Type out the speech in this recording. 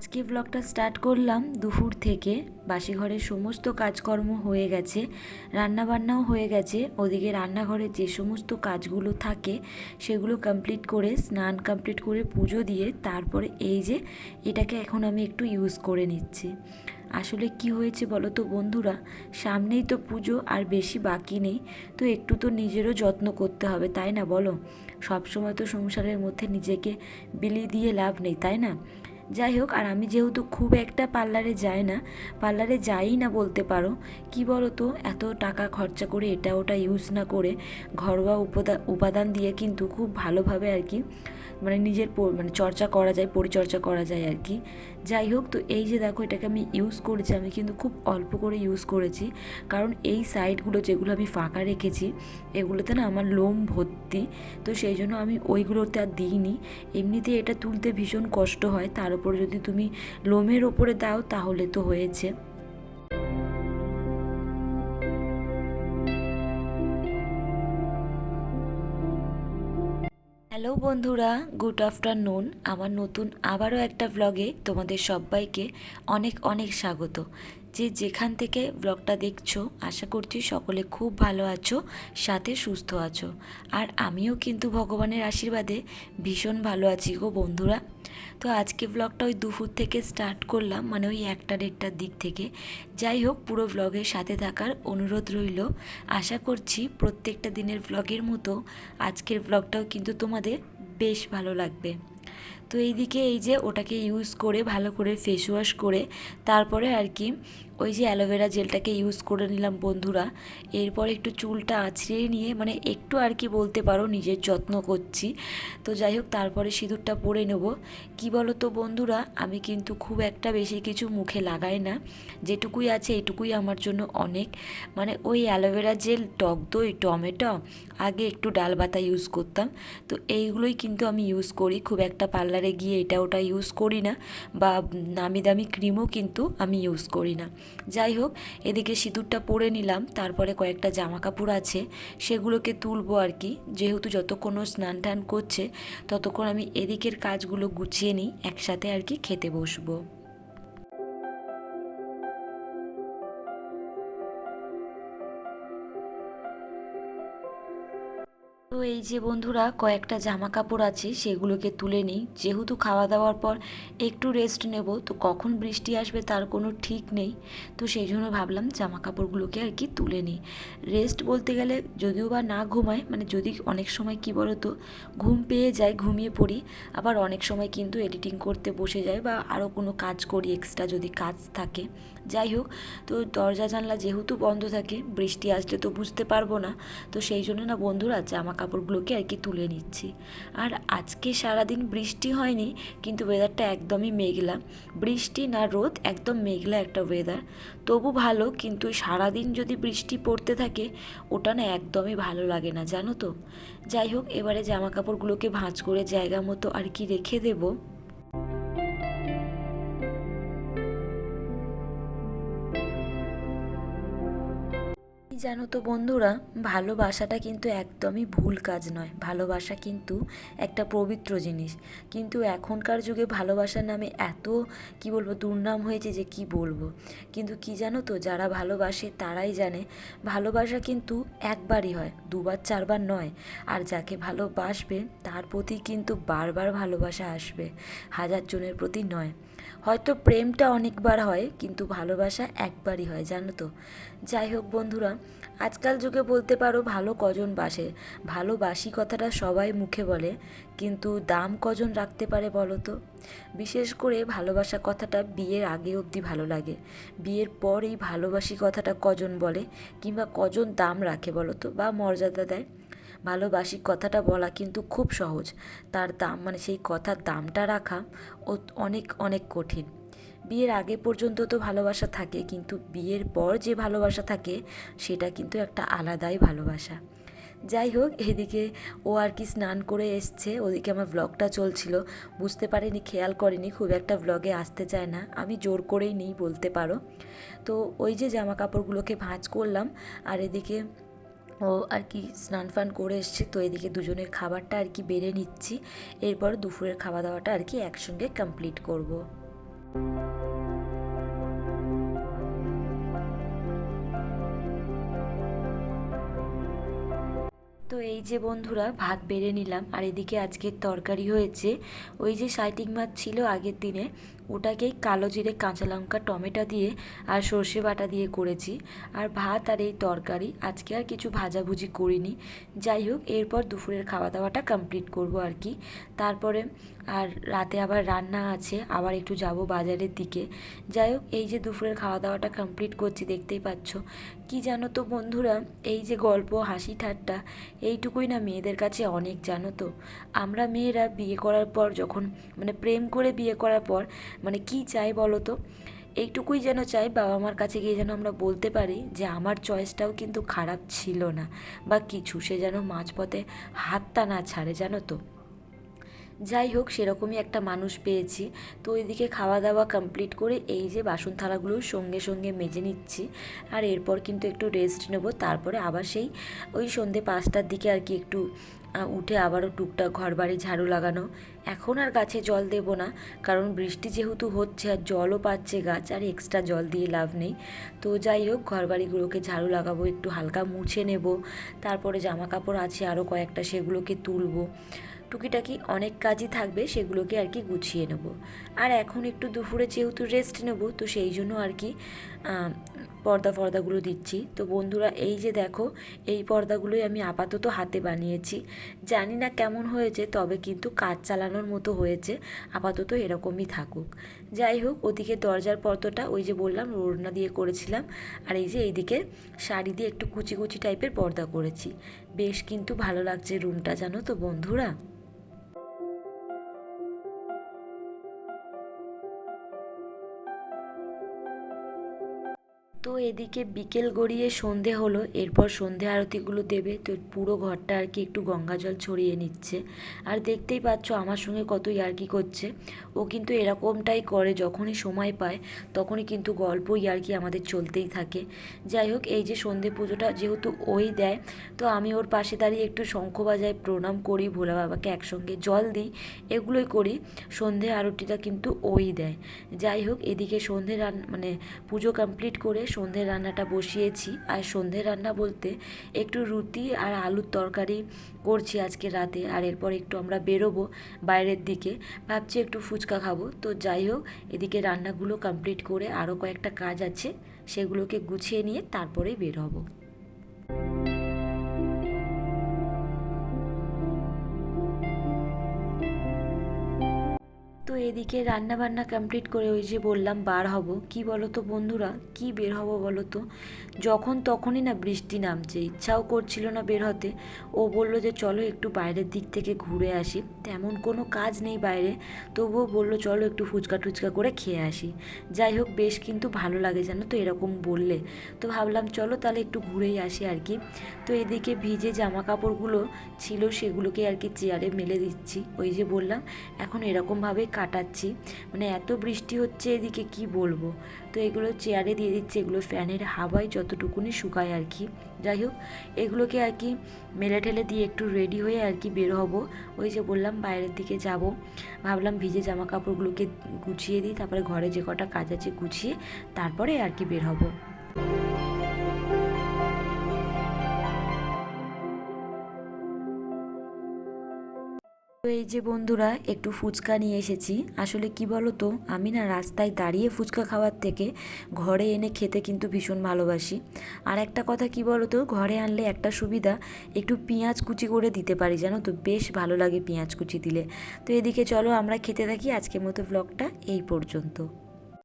আজকে ব্লগটা স্টার্ট করলাম দুপুর থেকে। বাসি ঘরের সমস্ত কাজকর্ম হয়ে গেছে রান্না বান্নাও হয়ে গেছে। ওদিকে রান্নাঘরে যে সমস্ত কাজগুলো থাকে, সেগুলো কমপ্লিট করে, স্নান কমপ্লিট করে পুজো দিয়ে তারপরে এই যে এটাকে এখন আমি একটু ইউজ করে নিচ্ছি। আসলে কি হয়েছে বলো তো বন্ধুরা? সামনেই তো পুজো আর বেশি বাকি নেই, তো একটু তো নিজেরও যত্ন করতে হবে, তাই না বলো? সবসময় তো সংসারের মধ্যে নিজেকে বিলি দিয়ে লাভ নেই, তাই না? যাই হোক, আর আমি যেহেতু খুব একটা পার্লারে যাই না, পার্লারে যাই না বলতে পারো, কি বলো তো এত টাকা খরচা করে এটা ওটা ইউজ না করে ঘরোয়া উপাদান দিয়ে কিন্তু খুব ভালোভাবে আর কি মানে নিজের মানে চর্চা করা যায় পরিচর্যা করা যায় আর কি। যাই হোক, তো এই যে দেখো, এটাকে আমি ইউজ করেছি, আমি কিন্তু খুব অল্প করে ইউজ করেছি, কারণ এই সাইডগুলো যেগুলো আমি ফাঁকা রেখেছি, এগুলোতে না আমার লোম ভর্তি, তো সেই জন্য আমি ওইগুলোতে আর দিইনি। এমনিতে এটা তুলতে ভীষণ কষ্ট হয়, তার উপরে যদি তুমি লোমের ওপরে দাও, তাহলে তো হয়েছে। হ্যালো বন্ধুরা, গুড আফটারনুন। আমার নতুন আবারও একটা ব্লগে তোমাদের সবাইকে অনেক অনেক স্বাগত। যে যেখান থেকে ব্লগটা দেখছ, আশা করছি সকলে খুব ভালো আছো, সাথে সুস্থ আছো। আর আমিও কিন্তু ভগবানের আশীর্বাদে ভীষণ ভালো আছি গো বন্ধুরা। তো আজকে ব্লগটা ওই দুপুর থেকে স্টার্ট করলাম মানে ওই একটা দেড়টার দিক থেকে। যাই হোক, পুরো ব্লগের সাথে থাকার অনুরোধ রইল। আশা করছি প্রত্যেকটা দিনের ব্লগের মতো আজকের ব্লগটাও কিন্তু তোমাদের বেশ ভালো লাগবে। তো এইদিকে এই যে ওটাকে ইউজ করে, ভালো করে ফেস ওয়াশ করে, তারপরে আর কি ওই যে অ্যালোভেরা জেলটাকে ইউজ করে নিলাম বন্ধুরা। এরপর একটু চুলটা আছড়িয়ে নিয়ে মানে একটু আর কি বলতে পারো, নিজের যত্ন করছি। তো যাই হোক, তারপরে সিঁদুরটা পরে নেব। কি বলো তো বন্ধুরা, আমি কিন্তু খুব একটা বেশি কিছু মুখে লাগাই না। যেটুকুই আছে এটুকুই আমার জন্য অনেক। মানে ওই অ্যালোভেরা জেল টক দই, টমেটো, আগে একটু ডাল বাতা ইউজ করতাম। তো এইগুলোই কিন্তু আমি ইউজ করি খুব একটা পার্লারে গিয়ে এটা ওটা ইউজ করি না বা নামি দামি ক্রিমও কিন্তু আমি ইউজ করি না। যাই হোক, এদিকে সিঁদুরটা পরে নিলাম, তারপরে কয়েকটা জামা কাপড় আছে, সেগুলোকে তুলবো আর কি। যেহেতু যতক্ষণ স্নান টান করছে, ততক্ষণ আমি এদিকের কাজগুলো গুছিয়ে নিই, একসাথে আর কি খেতে বসবো। তো এই যে বন্ধুরা, কয়েকটা জামা কাপড় আছে, সেগুলোকে তুলে নিই। যেহেতু খাওয়া দাওয়ার পর একটু রেস্ট নেব, তো কখন বৃষ্টি আসবে তার কোনো ঠিক নেই। তো সেই জন্য ভাবলাম জামা কাপড়গুলোকে আর কি তুলে নিই। রেস্ট বলতে গেলে যদিও বা না ঘুমায় মানে যদি অনেক সময় কি বলো তো ঘুম পেয়ে যায়, ঘুমিয়ে পড়ি, আবার অনেক সময় কিন্তু এডিটিং করতে বসে যায় বা আরও কোনো কাজ করি এক্সট্রা যদি কাজ থাকে। যাই হোক, তো দরজা জানলা যেহেতু বন্ধ থাকে, বৃষ্টি আসলে তো বুঝতে পারব না। তো সেই জন্য না বন্ধুরা জামা কাপড়গুলোকে আর কি তুলে নিচ্ছি। আর আজকে সারাদিন বৃষ্টি হয়নি, কিন্তু ওয়েদারটা একদমই মেঘলা। বৃষ্টি না রোদ, একদম মেঘলা একটা ওয়েদার তবু ভালো, কিন্তু সারাদিন যদি বৃষ্টি পড়তে থাকে, ওটা না একদমই ভালো লাগে না, জানো তো? যাই হোক, এবারে জামা কাপড়গুলোকে ভাঁজ করে জায়গা মতো আর কি রেখে দেবো। জানো তো বন্ধুরা, ভালোবাসাটা কিন্তু একদমই ভুল কাজ নয়। ভালোবাসা কিন্তু একটা পবিত্র জিনিস। কিন্তু এখনকার যুগে ভালোবাসার নামে এত, কি বলব, দুর্নাম হয়েছে যে কি বলব? কিন্তু কি জানো তো, যারা ভালোবাসে তারাই জানে, ভালোবাসা কিন্তু একবারই হয়, দুবার, চারবার নয়। আর যাকে ভালোবাসবে, তার প্রতি কিন্তু বারবার ভালোবাসা আসবে, হাজার জনের প্রতি নয়। হয়তো প্রেমটা অনেকবার হয়, কিন্তু ভালোবাসা একবারই হয়, জানো তো? যাই হোক বন্ধুরা, আজকাল যুগে বলতে পারো ভালো কজন বাসে? ভালোবাসি কথাটা সবাই মুখে বলে, কিন্তু দাম কজন রাখতে পারে বলো তো? বিশেষ করে ভালোবাসা কথাটা বিয়ের আগে অবধি ভালো লাগে। বিয়ের পর এই ভালোবাসি কথাটা কজন বলে, কিংবা কজন দাম রাখে বলো তো? বা মর্যাদা দেয়? ভালোবাসি কথাটা বলা কিন্তু খুব সহজ। তার দাম মানে সেই কথার দামটা রাখা ও অনেক অনেক কঠিন। বিয়ের আগে পর্যন্ত তো ভালোবাসা থাকে, কিন্তু বিয়ের পর যে ভালোবাসা থাকে, সেটা কিন্তু একটা আলাদাই ভালোবাসা। যাই হোক, এদিকে ও আর কি স্নান করে এসছে, ওদিকে আমার ব্লগটা চলছিল। বুঝতে পারেনি, খেয়াল করেনি, খুব একটা ব্লগে আসতে চায় না। আমি জোর করেই নিই বলতে পারো। তো ওই যে জামা কাপড়গুলোকে ভাঁজ করলাম, আর এদিকে ও আর কি স্নান ফান করে এসছে তো এদিকে দুজনের খাবারটা আর কি বেড়ে নিচ্ছি এরপর দুপুরের খাওয়া দাওয়াটা আর কি একসঙ্গে কমপ্লিট করব। এই যে বন্ধুরা, ভাত বেড়ে নিলাম। আর এদিকে আজকের তরকারি হয়েছে। ওই যে সাইটিং মাছ ছিল আগের দিনে ওটাকেই কালো জিরে কাঁচা লঙ্কা, টমেটো দিয়ে আর সর্ষে বাটা দিয়ে করেছি। আর ভাত আর এই তরকারি, আজকে আর কিছু ভাজাভুজি করিনি। যাই হোক, এরপর দুপুরের খাওয়া দাওয়াটা কমপ্লিট করব আর কি। তারপরে আর রাতে আবার রান্না আছে, আবার একটু যাব বাজারের দিকে। যাই হোক এই যে দুপুরের খাওয়া দাওয়াটা কমপ্লিট করছি, দেখতেই পাচ্ছ। কি জানো তো বন্ধুরা, এই যে গল্প, হাসি, ঠাট্টা, এইটুকুই না মেয়েদের কাছে অনেক, জানো তো। আমরা মেয়েরা বিয়ে করার পর যখন মানে প্রেম করে বিয়ে করার পর মানে কি চাই বলো তো? এইটুকুই যেন চাই বাবা মার কাছে গিয়ে যেন আমরা বলতে পারি যে আমার চয়েসটাও কিন্তু খারাপ ছিল না, বা কিছু। সে যেন মাঝপথে হাতটা না ছাড়ে, জানো তো? যাই হোক, সেরকমই একটা মানুষ পেয়েছি। তো ওইদিকে খাওয়া দাওয়া কমপ্লিট করে এই যে বাসন থালাগুলো সঙ্গে সঙ্গে মেজে নিচ্ছি। আর এরপর কিন্তু একটু রেস্ট নেব। তারপরে আবার সেই ওই সন্ধে পাঁচটার দিকে আর কি একটু উঠে আবারও টুকটাক ঘর বাড়ি ঝাড়ু লাগানো। এখন আর গাছে জল দেব না, কারণ বৃষ্টি যেহেতু হচ্ছে আর জলও পাচ্ছে গাছ, আর এক্সট্রা জল দিয়ে লাভ নেই। তো যাই হোক ঘর বাড়িগুলোকে ঝাড়ু লাগাবো, একটু হালকা মুছে নেব। তারপরে জামা কাপড় আছে আরও কয়েকটা সেগুলোকে তুলবো। টুকিটাকি অনেক কাজই থাকবে, সেগুলোকে আর কি গুছিয়ে নেব। আর এখন একটু দুপুরে যেহেতু রেস্ট নেব, তো সেই জন্য আর কি পর্দা ফর্দাগুলো দিচ্ছি। তো বন্ধুরা, এই যে দেখো, এই পর্দাগুলোই আমি আপাতত হাতে বানিয়েছি। জানি না কেমন হয়েছে, তবে কিন্তু কাজ চালানোর মতো হয়েছে, আপাতত এরকমই থাকুক। যাই হোক, ওদিকে দরজার পর্দাটা, ওই যে বললাম, ওড়না দিয়ে করেছিলাম, আর এই যে এইদিকে শাড়ি দিয়ে একটু কুচি কুচি টাইপের পর্দা করেছি। বেশ কিন্তু ভালো লাগছে রুমটা জানো তো বন্ধুরা? এদিকে বিকেল গড়িয়ে সন্ধে হলো, এরপর সন্ধে আরতিগুলো দেবে। তো পুরো ঘরটা আর কি একটু গঙ্গা জল ছড়িয়ে নিচ্ছে। আর দেখতেই পাচ্ছ আমার সঙ্গে কত ইয়ার্কি করছে। ও কিন্তু এরকমটাই করে যখনই সময় পায়, তখনই কিন্তু গল্প ইয়ার্কি আমাদের চলতেই থাকে। যাই হোক, এই যে সন্ধে পুজোটা যেহেতু ওই দেয়, তো আমি ওর পাশে দাঁড়িয়ে একটু শঙ্খ বাজায় প্রণাম করি, ভোলা বাবাকে একসঙ্গে জল দিই, এগুলোই করি। সন্ধে আরতিটা কিন্তু ওই দেয়। যাই হোক, এদিকে সন্ধে রান মানে পুজো কমপ্লিট করে সন্ধ্যে রান্নাটা বসিয়েছি। আর সন্ধ্যের রান্না বলতে একটু রুটি আর আলুর তরকারি করছি আজকে রাতে। আর এরপর একটু আমরা বেরোবো বাইরের দিকে। ভাবছি একটু ফুচকা খাব। তো যাই হোক, এদিকে রান্নাগুলো কমপ্লিট করে আরও কয়েকটা কাজ আছে, সেগুলোকে গুছিয়ে নিয়ে তারপরেই বের হব। এদিকে রান্না বান্না কমপ্লিট করে ওই যে বললাম, বার হব। কি বলো তো বন্ধুরা? কি বের হব বলো তো যখন তখনই না বৃষ্টি নামছে। ইচ্ছাও করছিল না বের হতে। ও বলল যে, চলো একটু বাইরের দিক থেকে ঘুরে আসি। তেমন কোনো কাজ নেই বাইরে। তবুও বলল, চলো একটু ফুচকা টুচকা করে খেয়ে আসি। যাই হোক, বেশ কিন্তু ভালো লাগে জানো তো এরকম বললে। তো ভাবলাম, চলো তাহলে একটু ঘুরেই আসি আর কি। তো এদিকে ভিজে জামা কাপড়গুলো ছিল, সেগুলোকে আর কি চেয়ারে মেলে দিচ্ছি। ওই যে বললাম, এখন এরকমভাবে কাটাচ্ছি মানে এত বৃষ্টি হচ্ছে এদিকে, কি বলব? তো এগুলো চেয়ারে দিয়ে দিচ্ছে, এগুলো ফ্যানের হাওয়ায় যতটুকুনি শুকায় আর কি। যাই হোক, এগুলোকে আর কি মেলে ঠেলে দিয়ে একটু রেডি হয়ে আর কি বের হব। ওই যে বললাম, বাইরের দিকে যাব। ভাবলাম ভিজে জামা কাপড়গুলোকে গুছিয়ে দিই, তারপরে ঘরে যে কটা কাজ আছে গুছিয়ে তারপরে আর কি বের হব। তো এই যে বন্ধুরা, একটু ফুচকা নিয়ে এসেছি। আসলে কি বলো তো আমি না রাস্তায় দাঁড়িয়ে ফুচকা খাওয়ার থেকে ঘরে এনে খেতে কিন্তু ভীষণ ভালোবাসি। আর একটা কথা কি বলো তো ঘরে আনলে একটা সুবিধা, একটু পেঁয়াজ কুচি করে দিতে পারি, জানো তো? বেশ ভালো লাগে পেঁয়াজ কুচি দিলে। তো এদিকে চলো আমরা খেতে থাকি, আজকের মতো ব্লগটা এই পর্যন্ত।